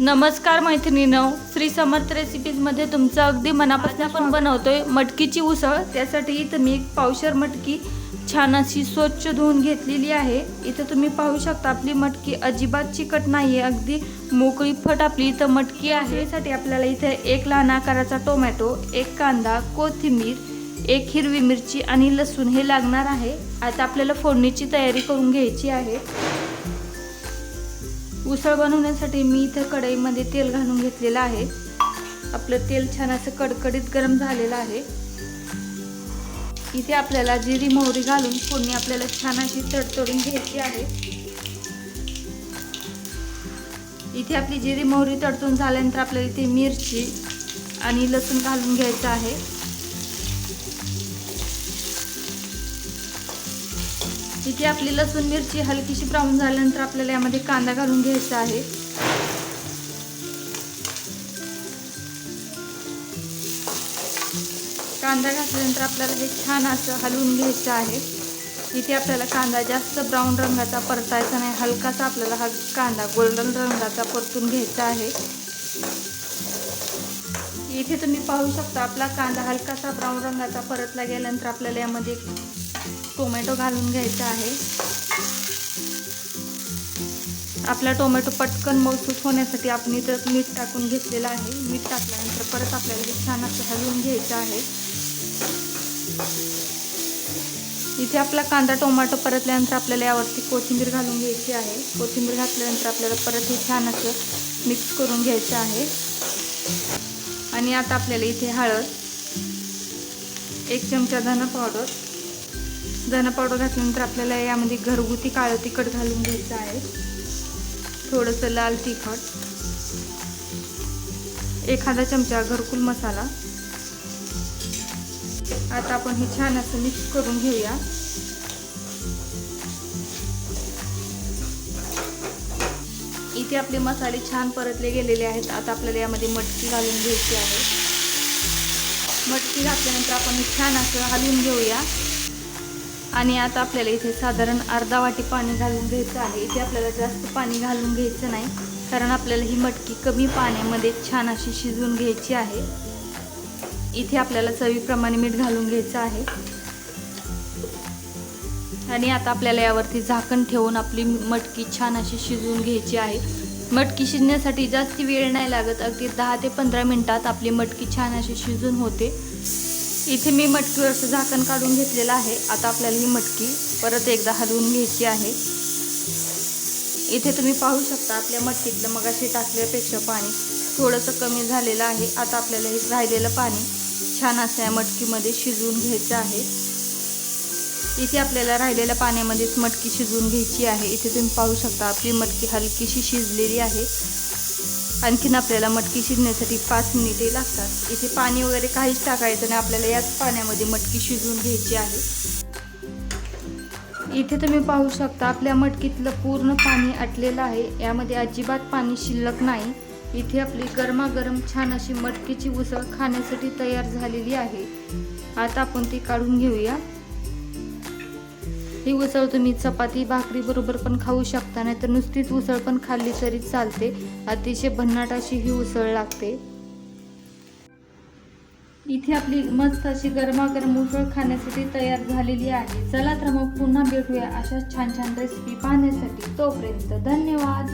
नमस्कार मैत्रिणीनो श्री समर्थ रेसिपीजमध्ये तुमचं अगदी मनापासून आपण बनवतोय मटकीची उसळ. त्यासाठी इथं मी एक पावशर मटकी छान अशी स्वच्छ धुवून घेतलेली आहे. इथं तुम्ही पाहू शकता आपली मटकी अजिबात चिकट नाही आहे अगदी मोकळी फट आपली इथं मटकी आहे. यासाठी आपल्याला इथे एक लहान आकाराचा टोमॅटो एक कांदा कोथिंबीर एक हिरवी मिरची आणि लसूण हे लागणार आहे. आता आपल्याला फोडणीची तयारी करून घ्यायची आहे. उसळ बनवण्यासाठी मी इथं कढईमध्ये तेल घालून घेतलेलं आहे. आपलं तेल छान असं कडकडीत गरम झालेलं आहे. इथे आपल्याला जिरी मोहरी घालून फोडणी आपल्याला छान अशी तडतडून घ्यायची आहे. इथे आपली जिरी मोहरी तडतून झाल्यानंतर आपल्याला इथे मिरची आणि लसूण घालून घ्यायचं आहे. इथे आपली लसूण मिरची हलकीशी ब्राऊन झाल्यानंतर आपल्याला यामध्ये कांदा घालून घ्यायचा आहे. कांदा घातल्यानंतर आपल्याला हे छान असं हलवून घ्यायचं आहे. इथे आपल्याला कांदा जास्त ब्राऊन रंगाचा परतायचा नाही हलकासा आपल्याला हा कांदा गोल्डन रंगाचा परतून घ्यायचा आहे. इथे तुम्ही पाहू शकता आपला कांदा हलकासा ब्राऊन रंगाचा परतला गेल्यानंतर आपल्याला यामध्ये टोमॅटो घालून घ्यायचा आहे. आपला टोमॅटो पटकन मौसूस होण्यासाठी आपण इथं मीठ टाकून घेतलेलं आहे. मीठ टाकल्यानंतर परत आपल्याला हे छान असं हलवून घ्यायचं आहे. इथे आपला कांदा टोमॅटो परतल्यानंतर आपल्याला यावरती कोथिंबीर घालून घ्यायची आहे. कोथिंबीर घातल्यानंतर आपल्याला परत हे छान असं मिक्स करून घ्यायचं आहे. आणि आता आपल्याला इथे हळद एक चमचा धना पावडर धना पावडर घातल्यानंतर आपल्याला यामध्ये घरगुती काळं तिखट घालून घ्यायचं आहे. थोडंसं लाल तिखट एखादा चमचा घरकुल मसाला. आता आपण हे छान असं मिक्स करून घेऊया. इथे आपले मसाले छान परतले गेलेले आहेत. आता आपल्याला यामध्ये मटकी घालून घ्यायची आहे. मटकी घातल्यानंतर आपण हे छान असं हलवून घेऊया. आणि आता आपल्याला इथे साधारण अर्धा वाटी पाणी घालून घ्यायचं आहे. इथे आपल्याला जास्त पाणी घालून घ्यायचं नाही कारण आपल्याला ही मटकी कमी पाण्यामध्ये छान अशी शिजवून घ्यायची आहे. इथे आपल्याला चवीप्रमाणे मीठ घालून घ्यायचं आहे. आणि आता आपल्याला यावरती झाकण ठेवून आपली मटकी छान अशी शिजवून घ्यायची आहे. मटकी शिजण्यासाठी जास्त वेळ नाही लागत अगदी दहा ते पंधरा मिनटात आपली मटकी छान अशी शिजून होते. इथे मी मटकीवरचं झाकण काढून घेतलेलं आहे. आता आपल्याला ही मटकी परत एकदा हलवून घ्यायची आहे. इथे तुम्ही पाहू शकता आपल्या मटकीतलं मगाशी टाकल्यापेक्षा पाणी थोडंसं कमी झालेलं आहे. आता आपल्याला हे राहिलेलं पाणी छान असं या मटकीमध्ये शिजवून घ्यायचं आहे. इथे आपल्याला राहिलेल्या पाण्यामध्येच मटकी शिजवून घ्यायची आहे. इथे तुम्ही पाहू शकता आपली मटकी हलकीशी शिजलेली आहे. आणखीन आपल्याला मटकी शिजण्यासाठी पाच मिनिटे लागतात. इथे पाणी वगैरे काहीच टाकायचं नाही. आपल्याला याच पाण्यामध्ये मटकी शिजवून घ्यायची आहे. इथे तुम्ही पाहू शकता आपल्या मटकीतलं पूर्ण पाणी आटलेलं आहे. यामध्ये अजिबात पाणी शिल्लक नाही. इथे आपली गरमागरम छान अशी मटकीची उसळ खाण्यासाठी तयार झालेली आहे. आता आपण ती काढून घेऊया. ही उसळ तुम्ही चपाती भाकरी बरोबर पण खाऊ शकता नाही तर नुसतीच उसळ पण खाल्ली तरी चालते. अतिशय भन्नाट अशी ही उसळ लागते. इथे आपली मस्त अशी गरमागरम उसळ खाण्यासाठी तयार झालेली आहे. चला तर मग पुन्हा भेटूया अशा छान छान रेसिपी पाहण्यासाठी. तोपर्यंत धन्यवाद.